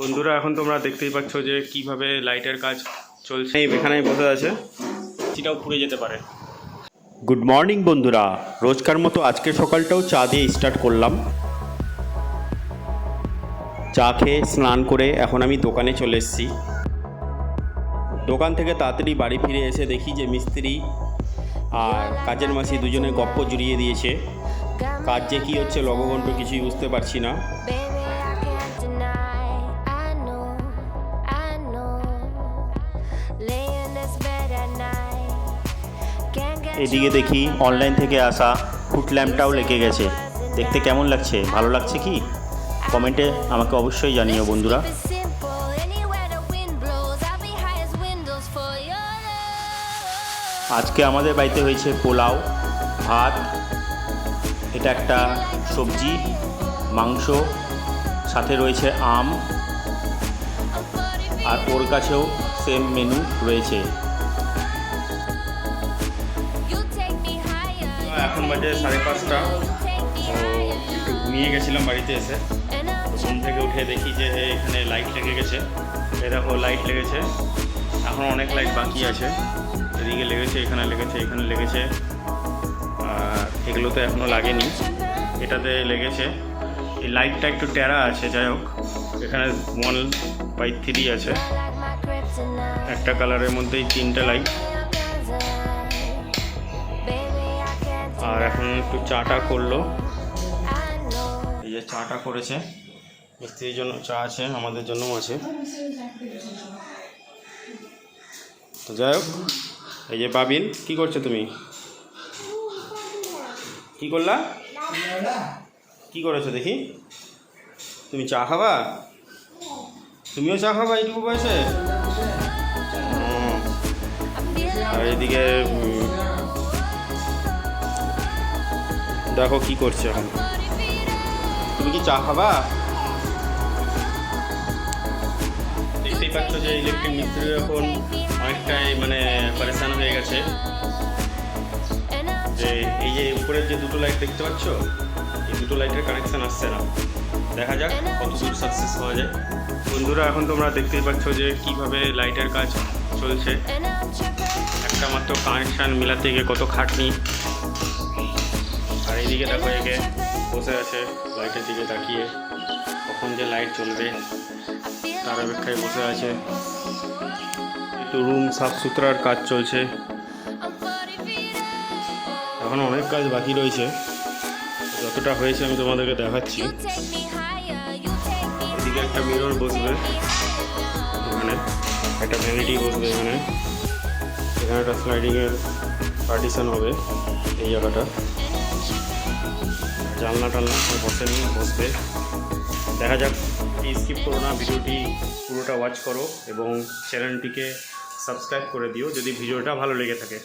বন্ধুরা, এখন তোমরা দেখতেই পাচ্ছ যে কীভাবে লাইটের কাজ চলছে। এখানেই বসে আছে। সেটাও পুড়ে যেতে পারে। গুড মর্নিং বন্ধুরা। রোজকার মতো আজকে সকালটাও চা দিয়ে স্টার্ট করলাম। চা খেয়ে স্নান করে এখন আমি দোকানে চলে এসেছি। দোকান থেকে তাড়াতাড়ি বাড়ি ফিরে এসে দেখি যে মিস্ত্রি আর কাজের মাসি দুজনে গপ্প জুড়িয়ে দিয়েছে। কাজ যে কী হচ্ছে লগঘণ্ট কিছুই বুঝতে পারছি না। এদিকে দেখি অনলাইন থেকে আসা ফুট ল্যাম্পটাও লেগে গেছে। দেখতে কেমন লাগছে? ভালো লাগছে কি? কমেন্টে আমাকে অবশ্যই জানিও বন্ধুরা. আজকে আমাদের বাড়িতে হয়েছে পোলাও ভাত এটা একটা সবজি মাংস সাথে রয়েছে আম I'm 40 feet আর ওর কাছেও সেম মেনু রয়েছে। বাজে সাড়ে পাঁচটা। একটু ঘুমিয়ে গেছিলাম বাড়িতে এসে। ঘুম থেকে উঠে দেখি যে এখানে লাইট লেগে গেছে। এই দেখো লাইট লেগেছে। এখন অনেক লাইট বাকি আছে। এদিকে লেগেছে, এখানে লেগেছে এখানে লেগেছে। আর এগুলো তো এখনও লাগেনি। এটাতে লেগেছে। এই লাইটটা একটু টেরা আছে, যাই হোক। এখানে ওয়ান বাই থ্রি আছে. একটা কালারের মধ্যেই তিনটে লাইট আর এখন একটু চাটা করল। এই যে চাটা করেছে, মিস্ত্রির জন্য চা আছে, আমাদের জন্যও আছে। তো যাই হোক, এই যে বাবিন, কি করছ তুমি? কি করলা? কি করেছ দেখি? তুমি চা খাবা? তুমিও চা খাবা এইটুকু বয়সে? আর এদিকে দেখো কি করছে এখন। তুমি কি চা খাবা? দেখতেই পাচ্ছ যে ইলেকট্রিক মিস্ত্রি এখন অনেকটাই মানে পারেশান হয়ে গেছে। যে এই যে উপরের যে দুটো লাইট দেখতে পাচ্ছ, এই দুটো লাইটের কানেকশন আসছে না। দেখা যাক কত দূর সাকসেস হওয়া যায়। বন্ধুরা, এখন তোমরা দেখতেই পাচ্ছ যে কীভাবে লাইটের কাজ চলছে. একটা মাত্র কানেকশান মিলাতে গিয়ে কত খাটনি। এইদিকে দেখো একে বসে আছে লাইটের দিকে তাকিয়ে। কখন যে লাইট চলবে তার অপেক্ষায় বসে আছে। একটু রুম সাফ সুতরার কাজ চলছে। I'm 40 feet up. এখন অনেক কাজ বাকি রয়েছে। যতটা হয়েছে আমি তোমাদেরকে দেখাচ্ছি। এদিকে একটা মিরর বসবে। এখানে একটা ভ্যানিটি বসবে এখানে। এখানে একটা স্লাইডিংয়ের পার্টিশন হবে এই জায়গাটা। জানলা টালনা এখন বসেনি বসবে। দেখা যাক স্কিপ করো না ভিডিওটি পুরোটা ওয়াচ করো এবং চ্যানেলটিকে সাবস্ক্রাইব করে দিও যদি ভিডিওটা ভালো লেগে থাকে।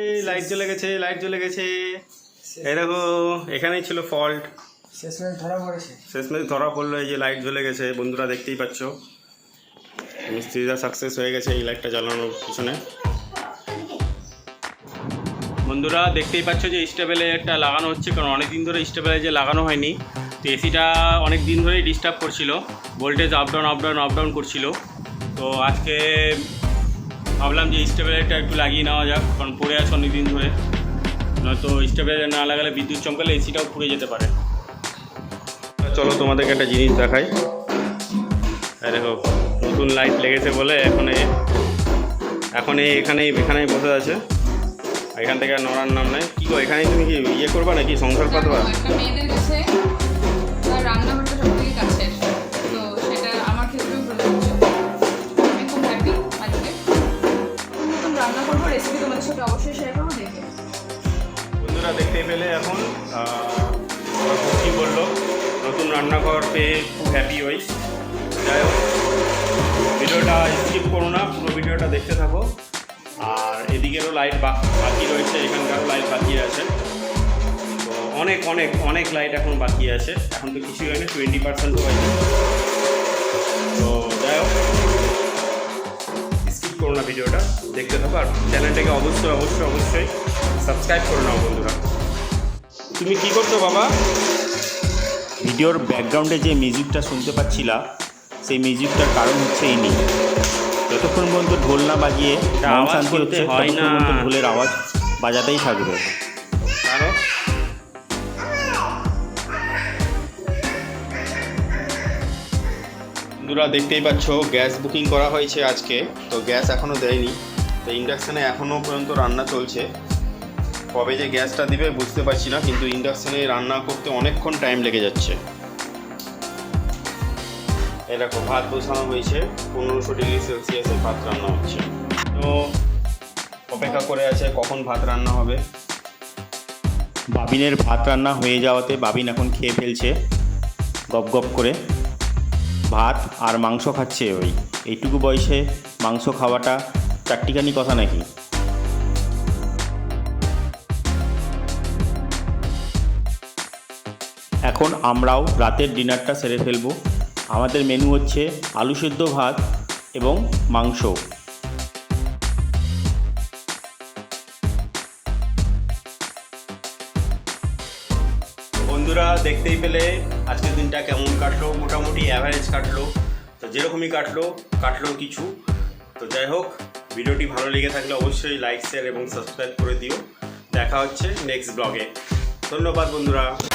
এই লাইট জ্বলে গেছে লাইট জ্বলে গেছে। দেখো এখানেই ছিল ফল্ট শেষমেশ ধরা পড়েছে। শেষমেশ ধরা পড়ল এই যে লাইট জ্বলে গেছে বন্ধুরা দেখতেই পাচ্ছ। মিস্ত্রিরা সাকসেস হয়ে গেছে এই লাইটটা জ্বালানোর পিছনে। বন্ধুরা দেখতেই পাচ্ছ যে স্টেবেলে একটা লাগানো হচ্ছে, কারণ অনেক দিন ধরে স্টেবেলে যে লাগানো হয়নি। তো এসিটা অনেক দিন ধরেই ডিস্টার্ব করছিল voltage up down up down up down করছিল। তো আজকে ভাবলাম যে স্টেবেলারটা একটু লাগিয়ে নেওয়া যাক, কারণ পড়ে আছে অনেক দিন ধরে। নয়তো স্টেবেলার না লাগালে বিদ্যুৎ চমকালে এসিটাও পুড়ে যেতে পারে। চলো তোমাদেরকে একটা জিনিস দেখাই। দেখো, নতুন লাইট লেগেছে বলে এখন এখন এখানেই এখানেই বসে আছে। এখান থেকে আর নড়ার নাম নেই। কি গো এখানে তুমি কি ইয়ে করবা নাকি? সংসার পাতবা একটা মেয়েদের কাছে রান্নাঘরটা সব থেকে কাছের। তো সেটা আমার ক্ষেত্রেও প্রযোজ্য। আমি খুব হ্যাপি আজকে। নতুন রান্না করব রেসিপি তোমাদের সাথে অবশ্যই শেয়ার করব দেখে বন্ধুরা দেখতে পেলে এখন কী বলল নতুন রান্নাঘর পেয়ে খুব হ্যাপি হই। যাই হোক ভিডিওটা স্কিপ করো না পুরো ভিডিওটা দেখতে থাকো। এদিকেরও লাইট বাকি রয়েছে, এখানকারও লাইট বাকি আছে। তো অনেক অনেক অনেক লাইট এখন বাকি আছে। এখন তো কিছুই হয়নি টোয়েন্টি পার্সেন্টও হয়নি। তো যাই হোক স্কিপ করো না ভিডিওটা, দেখতে থাকো। আর চ্যানেলটাকে অবশ্যই অবশ্যই অবশ্যই সাবস্ক্রাইব করে নাও বন্ধুরা। তুমি কি করছ বাবা? ভিডিওর ব্যাকগ্রাউন্ডে যে মিউজিকটা শুনতে পাচ্ছিলা, সেই মিউজিকটার কারণ হচ্ছে এই ইনি যতক্ষণ পর্যন্ত ঢোল না বাজিয়ে মন শান্তি হচ্ছে ততক্ষণ পর্যন্ত ঢোলের আওয়াজ বাজাতেই থাকবে। বন্ধুরা দেখতেই পাচ্ছ গ্যাস বুকিং করা হয়েছে আজকে তো গ্যাস এখনও দেয়নি। তো ইন্ডাকশানে এখনও পর্যন্ত রান্না চলছে। কবে যে গ্যাসটা দিবে বুঝতে পারছি না কিন্তু ইন্ডাকশানে রান্না করতে অনেকক্ষণ টাইম লেগে যাচ্ছে। দেখো, ভাত বসানো হয়েছে। পনেরোশো ডিগ্রি সেলসিয়াসে ভাত রান্না হচ্ছে। তো অপেক্ষা করে আছে কখন ভাত রান্না হবে। বাবিনের ভাত রান্না হয়ে যাওয়াতে বাবিন এখন খেয়ে ফেলছে, গপ গপ করে। ভাত আর মাংস খাচ্ছে ওই। এইটুকু বয়সে মাংস খাওয়াটা চারটিখানি কথা নাকি? এখন আমরাও রাতের ডিনারটা সেরে ফেলব। আমাদের মেনু হচ্ছে আলু সেদ্ধ ভাত এবং মাংস। বন্ধুরা, দেখতেই পেলে আজকের দিনটা কেমন কাটলো? মোটামুটি অ্যাভারেজ কাটলো। তো যেরকমই কাটলো কাটলো কিছু। তো যাই হোক, ভিডিওটি ভালো লেগে থাকলে অবশ্যই লাইক শেয়ার এবং সাবস্ক্রাইব করে দিও। দেখা হচ্ছে নেক্সট ব্লগে ধন্যবাদ বন্ধুরা।